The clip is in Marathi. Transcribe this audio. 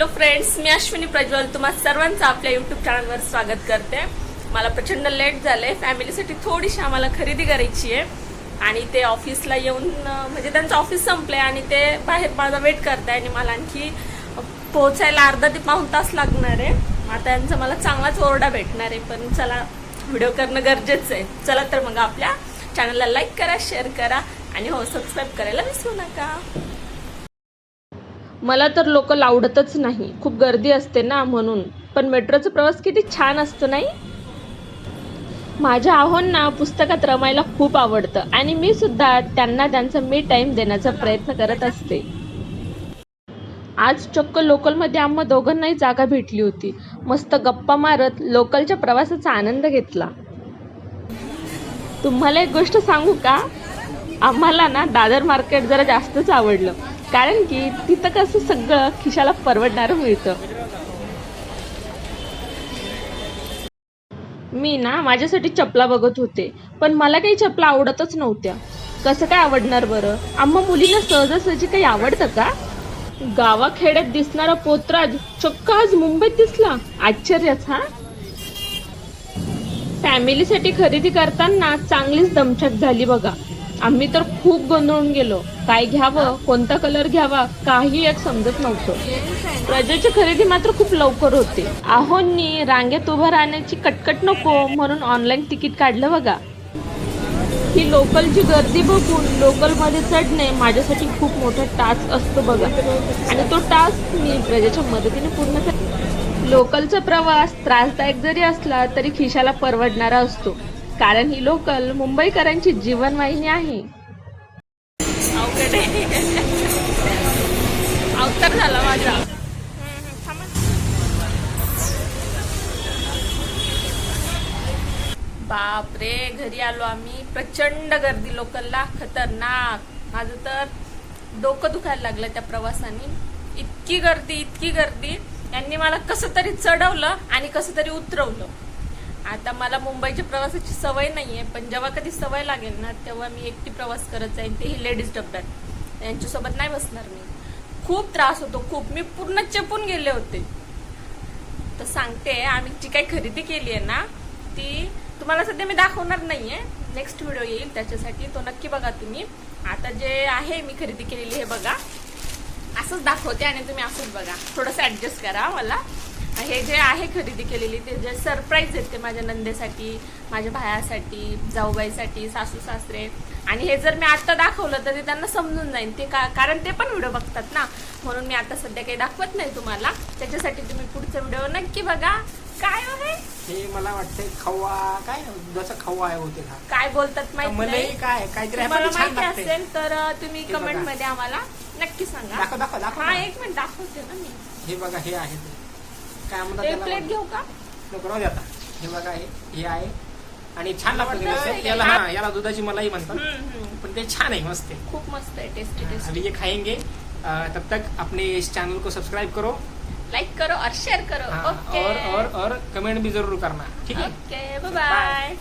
हॅलो फ्रेंड्स मी अश्विनी प्रज्वल. तुम्हा सर्वांचं आपल्या युट्यूब चॅनलवर स्वागत करते. मला प्रचंड लेट झाले फॅमिलीसाठी थोडीशी आम्हाला खरेदी करायची आहे. आणि ते ऑफिसला येऊन म्हणजे त्यांचं ऑफिस संपलं आहे आणि ते बाहेर माझा वेट करताय आणि मला आणखी पोहोचायला अर्धा ते पाऊन तास लागणार आहे. आता त्यांचा मला चांगलाच ओरडा भेटणार आहे. पण चला व्हिडिओ करणं गरजेचं आहे. चला तर मग आपल्या चॅनलला लाईक करा शेअर करा. आणि हो सबस्क्राईब करायला विसरू नका. मला तर लोकल आवडतच नाही. खूप गर्दी असते ना म्हणून. पण मेट्रोचा प्रवास किती छान असतो नाही? माझ्या आहोंना पुस्तकात रमायला खूप आवडतं आणि मी सुद्धा त्यांना त्यांचा मी टाईम देण्याचा प्रयत्न करत असते. आज चक्क लोकलमध्ये आम्हा दोघांनाही जागा भेटली होती. मस्त गप्पा मारत लोकलच्या प्रवासाचा आनंद घेतला. तुम्हाला एक गोष्ट सांगू का? आम्हाला ना दादर मार्केट जरा जास्तच आवडलं. कारण की तिथं कसं सगळं खिशाला परवडणारं मिळतं. मी ना माझ्यासाठी चपला बघत होते पण मला काही चपला आवडतच नव्हत्या. कसं काय आवडणार बरं? आम्हा मुलींना सहजासहजी काही आवडतं का? गावाखेड्यात दिसणारा पोतराज चक्क आज मुंबईत दिसला. आश्चर्यच हा? फॅमिलीसाठी खरेदी करताना चांगलीच दमछक झाली बघा. आम्ही तर खूप गोंधळून गेलो. काय घ्यावं? कोणता कलर घ्यावा? काही एक समजत नव्हतं. प्रजेची खरेदी मात्र खूप लवकर होते. आहोंनी रांगेत उभं राहण्याची कटकट नको म्हणून ऑनलाईन तिकीट काढलं बघा. ही लोकलची गर्दी बघून लोकलमध्ये चढणे माझ्यासाठी खूप मोठा टास्क असतो बघा. आणि तो टास्क मी प्रजेच्या मदतीने पूर्ण लोकलचा प्रवास त्रासदायक जरी असला तरी खिशाला परवडणारा असतो. कारण ही लोकल मुंबईकरांची जीवनवाहिनी आहे. अवतर झाला माझा. बापरे घरी आलो आम्ही. प्रचंड गर्दी लोकलला. खतरनाक. माझं तर डोकं दुखायला लागलं त्या प्रवासाने. इतकी गर्दी इतकी गर्दी. यांनी मला कसं तरी चढवलं आणि कसं तरी उतरवलं. आता मला मुंबईच्या प्रवासाची सवय नाही आहे पण जेव्हा कधी सवय लागेल ना तेव्हा मी एकटी प्रवास करत जाईन. तेही लेडीज डब्यात. यांच्यासोबत नाही बसणार मी. खूप त्रास होतो खूप. मी पूर्ण चेपून गेले होते. तर सांगते आम्ही जी काही खरेदी केली आहे ना ती तुम्हाला सध्या मी दाखवणार नाही आहे नेक्स्ट व्हिडिओ येईल त्याच्यासाठी तो नक्की बघा तुम्ही. आता जे आहे मी खरेदी केलेली हे बघा. असंच दाखवते आणि तुम्ही असंच बघा. थोडंसं ऍडजस्ट करा मला. हे जे आहे खरेदी केलेली ते जे सरप्राईज आहेत ते माझ्या नंदेसाठी माझ्या भायासाठी जाऊबाईसाठी सासू सासरे. आणि हे जर मी आता दाखवलं तर ते त्यांना समजून जाईल. ते का कारण ते पण व्हिडिओ बघतात ना. म्हणून मी आता सध्या काही दाखवत नाही तुम्हाला. त्याच्यासाठी तुम्ही पुढचा व्हिडिओ नक्की बघा. काय आहे हे? मला वाटतंय खवा. काय दुधाचा खवा आहे होते हा. काय बोलतात माहीत मला काय काहीतरी छान माहिती. असेल तर तुम्ही हे. कमेंटमध्ये आम्हाला नक्की सांगा. दाखव दाखव हा. एक मिनिट दाखवते ना मी. हे बघा हे आहे. काय म्हणतात एक त्याला? प्लेट घेऊ का? नको राहू दे आता. हे बघा हे हे आहे. आणि छान लागतं ते आवडतं? जसं. याला हा याला दुधाची मलाई म्हणतात. हम्म, हम्म. पण ते छान आहे मस्त आहे. खूप मस्त आहे. टेस्टी टेस्टी अभी ये खाएंगे अ, तब तक अपने इस चैनल को सब्सक्राइब करो. लाईक करो और शेअर करो. हाँ, ओके और और और कमेंट भी जरूर करना. ठीक है ओके बाय बाय